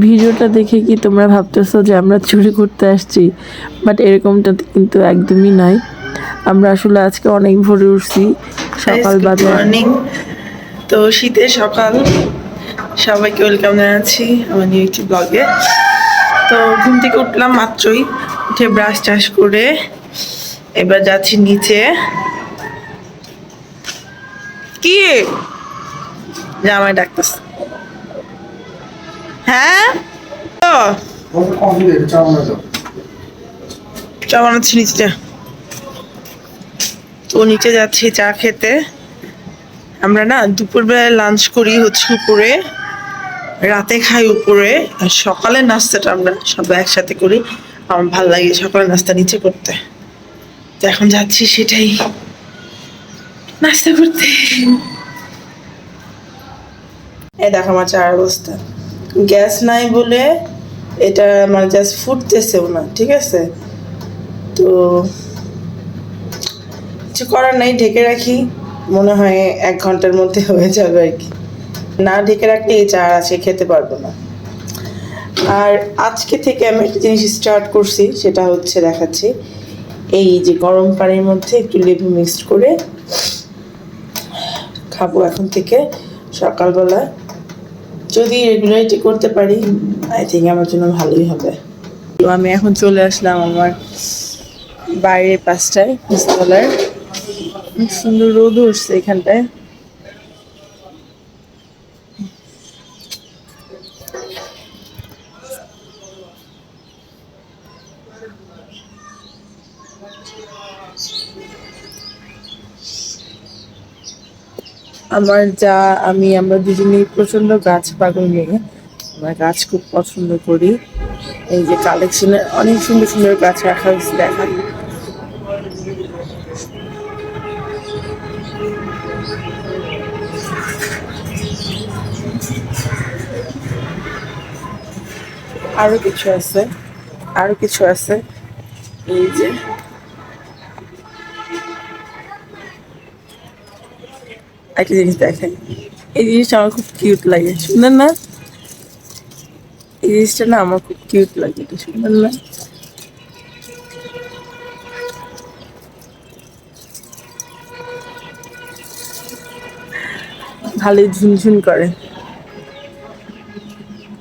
ভিডিওটা দেখে কি তোমরা ভাবতেছো যে আমরা চুরি করতে আসছি? বাট এরকমটা কিন্তু একদমই নয় আমরা আসলে আজকে অনেক ভোরে উঠছি। সকাল মর্নিং তো শীতের সকাল। সবাইকে ওয়েলকাম জানাচ্ছি আমার নিউ একটি ব্লগে তো ঘুম থেকে উঠলাম মাত্রই। উঠে ব্রাশ টাশ করে এবার যাচ্ছি নিচে। কি? জামাই ডাকতেছে। হ্যাঁ? তো চা বানাচ্ছি নিচে। তো নিচে যাচ্ছি চা খেতে। আমরা না দুপুরবেলায় লাঞ্চ করি হচ্ছে উপরে, রাতে খাই উপরে, আর সকালের নাস্তাটা আমরা সবাই একসাথে করি। আমার ভালো লাগে সকালের নাস্তা নিচে করতে। তো এখন যাচ্ছি সেটাই। নাস্তা করতে। এই দেখো আমার চার অবস্থা। গ্যাস নাই বলে এটা মানে জাস্ট ফুটতেছেও না, ঠিক আছে? তো কিছু করার নাই, ঢেকে রাখি, মনে হয় এক ঘণ্টার মধ্যে হয়ে যাবে আর কি। না ঢেকে রাখলে এই চা আছে খেতে পারব না। আর আজকে থেকে আমি একটা জিনিস স্টার্ট করছি, সেটা হচ্ছে দেখাচ্ছি। এই যে গরম পানির মধ্যে একটু লেবু মিক্সড করে খাব এখন থেকে সকালবেলা। যদি রেগুলারিটি করতে পারি আই থিঙ্ক আমার জন্য ভালোই হবে। তো আমি এখন চলে আসলাম আমার বাইরে পাঁচটায় অনেক সুন্দর রোদ উঠছে এখানটায়। আমার যা, আমি, আমরা দুজনেই প্রচণ্ড গাছ পাগল নিয়ে, আমরা গাছ খুব পছন্দ করি। এই যে কালেকশনে অনেক সুন্দর সুন্দর গাছ রাখা হয়েছে, দেখা। আরও কিছু আছে, আরও কিছু আছে। এই যে একটা জিনিস দেখেন। এই জিনিসটা আমার খুব কিউট লাগে, সুন্দর না? এই জিনিসটা না আমার খুব কিউট লাগে, এটা সুন্দর না? ভালোই ঝুনঝুন করে।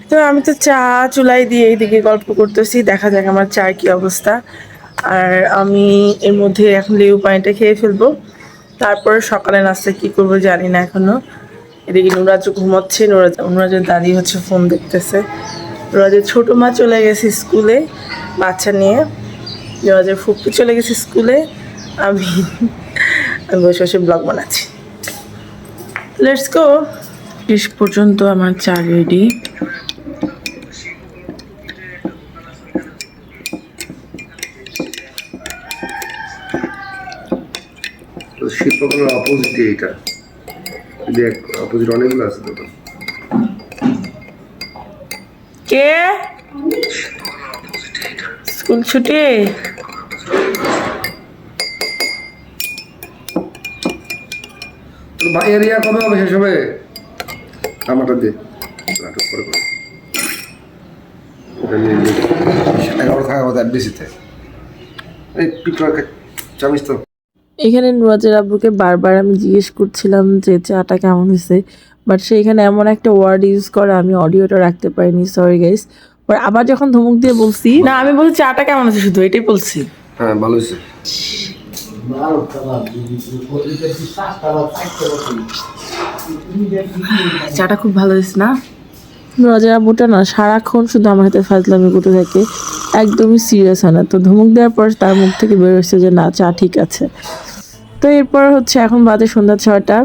তো আমি তো চা চুলাই দিয়ে এইদিকে গল্প করতেছি, দেখা যাক আমার চার কি অবস্থা। আর আমি এর মধ্যে এখন লেবু পানিটা খেয়ে ফেলব। তারপর সকালে নাস্তা কি করব জানি না এখনও। এদিকে নুরাজ ঘুমাচ্ছে, নুরাজ নুরাজের দাদি হচ্ছে ফোন দেখতেছে। নুরাজের ছোট মা চলে গেছে স্কুলে বাচ্চা নিয়ে। নুরাজের ফুপি চলে গেছে স্কুলে আমি আমি বসে বসে ব্লগ বানাচ্ছি। লেটস গো শেষ পর্যন্ত আমার চা রেডি শিল্পকলার অপোজিটে এটা। দেখ অপোজিট অনেকগুলো আছে কে? স্কুল ছুটি? এরিয়া কবে হবে? শেষ হবে? আমারটা দে। নাটক করে করে। এগারো থাকা কথা বেশিতে এই পিঁপড়া চামিস তো। এখানে নুরাজের আব্বুকে বারবার আমি জিজ্ঞেস করছিলাম যে চাটা কেমন হয়েছে? বাট সে এখানে এমন একটা ওয়ার্ড ইউজ করে আমি অডিওটা রাখতে পারিনি সরি গাইস পর আবার যখন ধমক দিয়ে বলছি না আমি বলছি চাটা কেমন আছে শুধু এটাই বলছি। হ্যাঁ ভালো হয়েছে। চাটা খুব ভালো হয়েছে না? নুরাজের আব্বুটা না সারাক্ষণ শুধু আমার হাতে ফাজলামি করতে থাকে, একদমই সিরিয়াস হয় না। তো ধমক দেওয়ার পর তার মুখ থেকে বের হচ্ছে যে, না, চা ঠিক আছে। তো এরপর হচ্ছে এখন বাজে সন্ধ্যা ছয়টা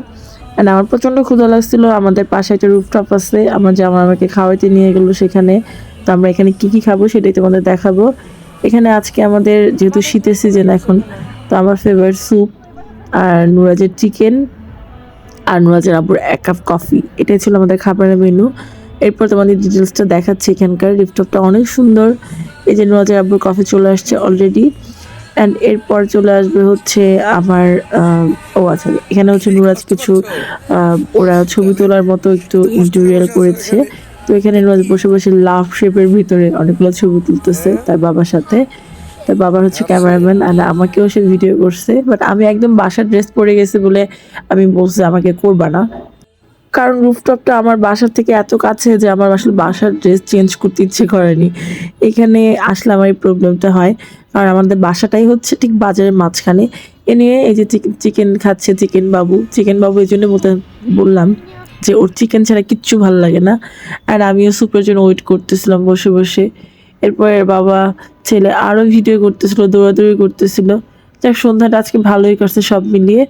অ্যান্ড আমার প্রচণ্ড ক্ষুধা লাগছিল। আমাদের পাশে একটা রুফটপ আছে, আমার জামা আমাকে খাওয়াইতে নিয়ে গেলো সেখানে। তো আমরা এখানে কি কি খাব সেটাই তোমাদের দেখাবো। এখানে আজকে আমাদের যেহেতু শীতের সিজন এখন, তো আমার ফেভারিট স্যুপ আর নুরাজের চিকেন আর নুরাজের আব্বুর এক কাপ কফি এটাই ছিল আমাদের খাবারের মেনু এরপর তোমাদের ডিটেলসটা দেখাচ্ছি এখানকার। লিপটপটা অনেক সুন্দর। এই যে নুরাজের আব্বুর কফি চলে আসছে অলরেডি অ্যান্ড এরপর চলে আসবে হচ্ছে আমার ও আচ্ছা এখানে হচ্ছে নুরাজ কিছু ওরা ছবি তোলার মতো একটু ইন্টেরিয়াল করেছে। তো এখানে রোজ বসে বসে লাভ শেপের ভিতরে অনেকগুলো ছবি তুলতেছে তার বাবার সাথে। তার বাবার হচ্ছে ক্যামেরাম্যান আর আমাকেও সে ভিডিও করছে। বাট আমি একদম বাসার ড্রেস পরে গেছে বলে আমি বলছি, আমাকে করবা না। কারণ রুফটপটা আমার বাসার থেকে এত কাছে যে আমার আসলে বাসার ড্রেস চেঞ্জ করতে ইচ্ছে করেনি। এখানে আসলে আমার এই প্রবলেমটা হয়। কারণ আমাদের বাসাটাই হচ্ছে ঠিক বাজারের মাঝখানে। এ নিয়ে এই যে চিকেন খাচ্ছে চিকেন বাবু। চিকেন বাবু এই জন্য বললাম যে ওর চিকেন ছাড়া কিচ্ছু ভালো লাগে না। আর আমিও সুপের জন্য ওয়েট করতেছিলাম বসে বসে। এরপর এর বাবা, ছেলে আরও ভিডিও করতেছিল, দৌড়াদৌড়ি করতেছিল। যাক, সন্ধ্যাটা আজকে ভালোই করছে সব মিলিয়ে।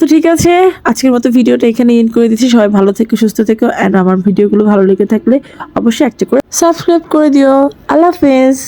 তো ঠিক আছে, আজকের মতো ভিডিওটা এখানে এন্ড করে দিচ্ছি। সবাই ভালো থেকো, সুস্থ থেকো অ্যান্ড আমার ভিডিওগুলো ভালো লেগে থাকলে অবশ্যই একটা করে সাবস্ক্রাইব করে দিও। আল্লাহ হাফেজ।